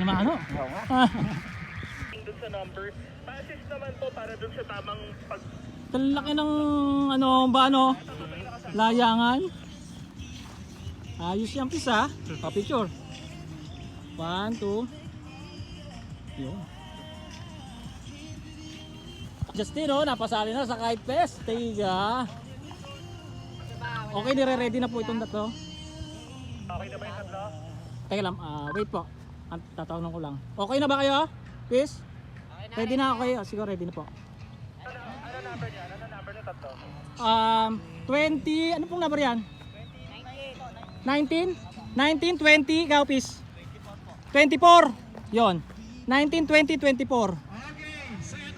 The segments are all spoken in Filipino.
naman ano. Oo nga. Doon sa number. Pa-assist naman po para doon sa tamang pag... Talaki ng ano ba ano? Layangan. Ayos yan pisa. Pa picture. One, two. Yun. Justin oh, napasali na sa Kite Fest. Tiga. Okay, nire-ready na po itong tatlo. Okay na ba yung tatlo? Teka lang, ah, wait po. Ang tatawanan ko lang. Okay na ba kayo? Peace? Ready na ako kayo. Siguro ready na po. Ano, ano number niya? Ano number ng tatlo? Um, 20, ano pong number yan? 19? 19, 20, ikaw peace. 24. Yon. 19, 20, 24. Okay,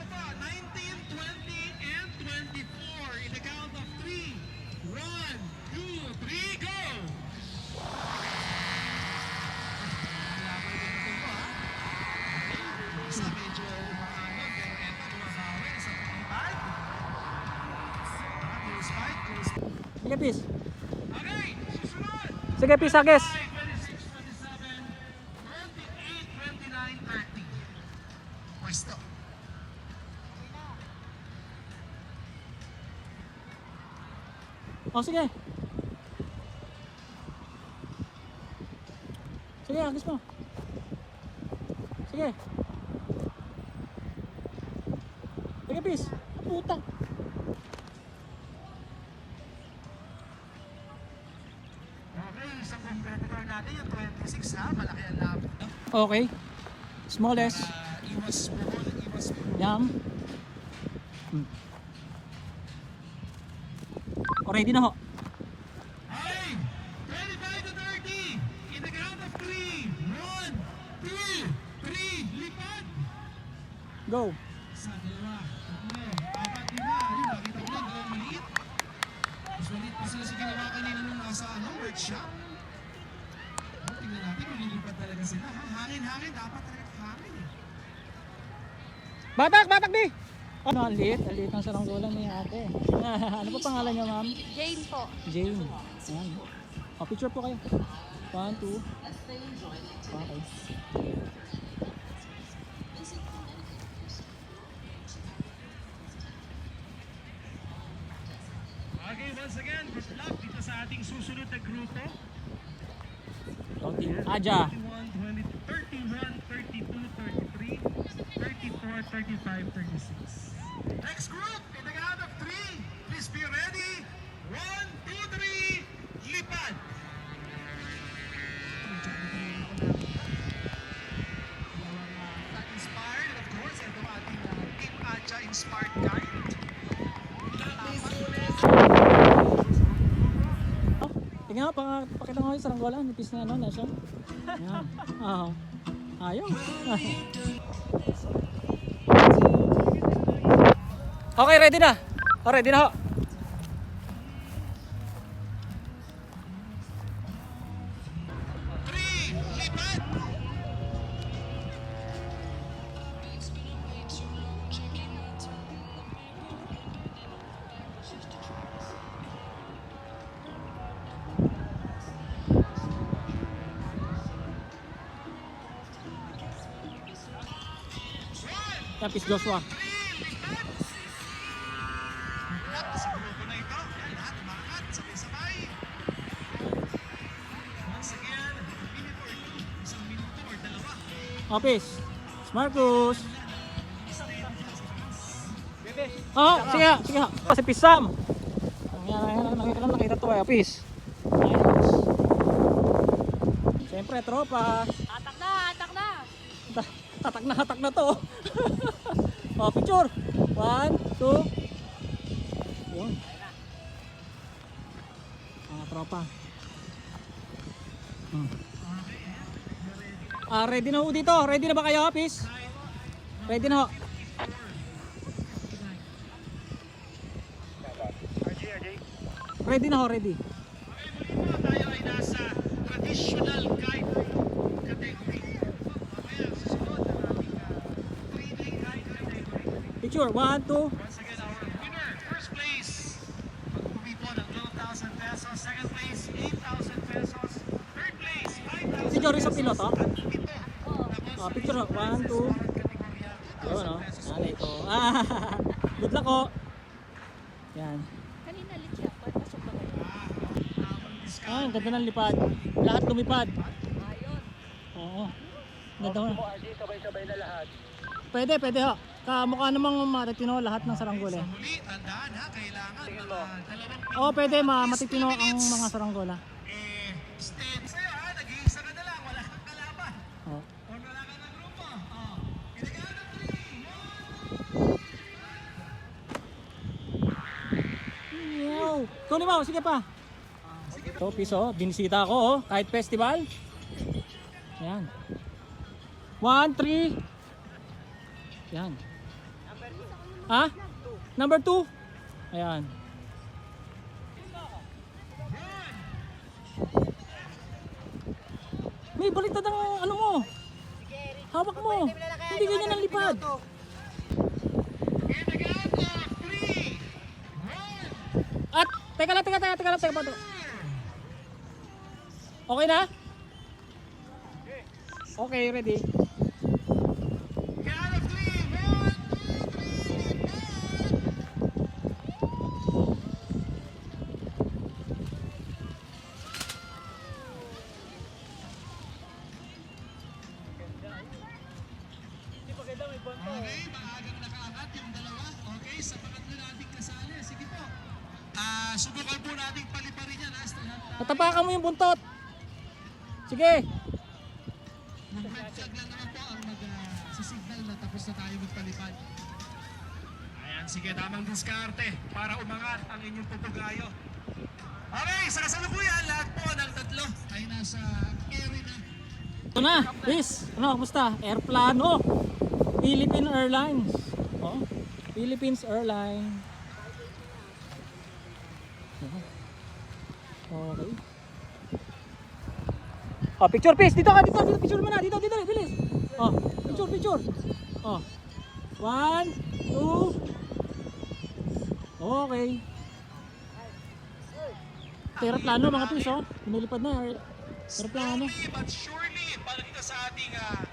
Sige peace. Okay, susunod! Sige peace, agis. 26, 27, 28, 29, 30. Pwesto. Oh, sige. Sige, agis mo. Sige. Sige peace. Ah, Puta. Natin yung 26 ha, malaki ang laban. Okay. Smallest. Uh, iwas buhol, iwas buhol. Yum. Hmm. Ready na ho. Hey! 25 to 30! In the count of 3! 1, 2, 3, lipad! Go. Isa, dalawa, tatlo, apat, lima. Ayun, nakita ko lang, dalawang maliit. Mas maliit pa sila sa ginawa kanina nung nasa ano, workshop. Oh, tingnan natin kung lilipad talaga sila. ha? Hangin, hangin, dapat talaga hangin eh. Batak, batak di! Ano, ang liit. Ang liit ng saranggolan ni ate. ano pa pangalan niyo, ma'am? Jane po. Jane. Ayan. O, picture po kayo. One, two. Okay. Okay, once again, good luck dito sa ating susunod na grupo. Aja. 21, 20, 31, 32, 33, 34, 35, 36. Next group, in the count of 3, please be ready. 1, 2, 3, pakita mo yung saranggolan. Nipis na ano, nasa. Ayan. Oo. Ayaw. okay, ready na. Oh, ready na ho. Or dalawa. Office. Marcus. Oh, sige, sige. Kasi pisam. Ang nakita lang nakita to ay Office. Ayos. Siyempre, tropa. Atak na, atak na. Ta- Tatak na hatak na to. oh, picture. One, two. Yun. Mga tropa. Hmm. Ah, ready na ho dito. Ready na ba kayo, Office? Ready na ho. Ready na ho, ready. Okay, muli po tayo ay nasa traditional guide category. Mamaya, susunod ang ating uh, 3D guide category. Picture, one, two. Once again, our winner, first place, magpuwi po ng 12,000 pesos. Second place, 8,000 pesos. Third place, 5,000 Si Jory sa piloto? Oh, picture. One, two. Ayun, no? Nanay ko. Ah, good luck, oh. Yan. Kanina lit siya. Pasok ba kayo? Ah, ang ganda ng lipad. Lahat lumipad. Ayun. Oo. Ganda. RJ, sabay-sabay na lahat. Pwede, pwede ho. Kamukha namang matitino lahat ng saranggola. Sa muli, tandaan ha, kailangan mga dalawang Oo, pwede. Ma matitino ang mga saranggola. eh, stand sa'yo ha, nag-iisa ka na lang, wala kang kalaban. Oo. O wala ka ng grupo. Oh. Pinagawa ng three. Wow! Tony Mau, sige pa. Ito, piso. Binisita ko, oh. Kahit festival. Ayan. One, three. Ayan. Ha? Number two. Ayan. May baliktad ang ano mo. Hawak mo. Hindi ganyan ang lipad. At, teka lang, teka, teka, teka lang, teka pa. Okay na? Okay, ready. Subukan po nating paliparin yan. Natapakan mo yung buntot. Sige. Mag-red flag lang naman po ang mag-signal na tapos na tayo magpalipad. Ayan, sige, tamang diskarte para umangat ang inyong pupugayo. Okay, sa kasalukuyan, lahat po ng tatlo ay nasa carry na. Ito na, Liz. Ano, kumusta? Airplano. Philippine Airlines. Oh, Philippines Airlines. Okay. Oh, picture please. Dito ka, dito, dito. Picture mo. Dito, dito, bilis. Oh, picture, picture. Oh. One, two. Okay. Aeroplano mga please, oh. Pinulipad na. aer- Aeroplano. Slowly but surely, balik na sa ating ah,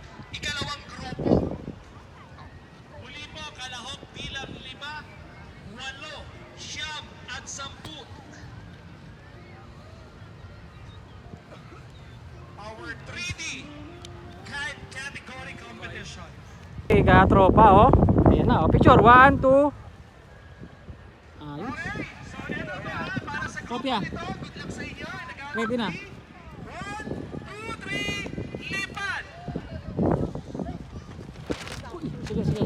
Okay, tropa oh. Ayan na, oh. Picture, one, two. Ayos. Kopya. Ready na. Sige, sige.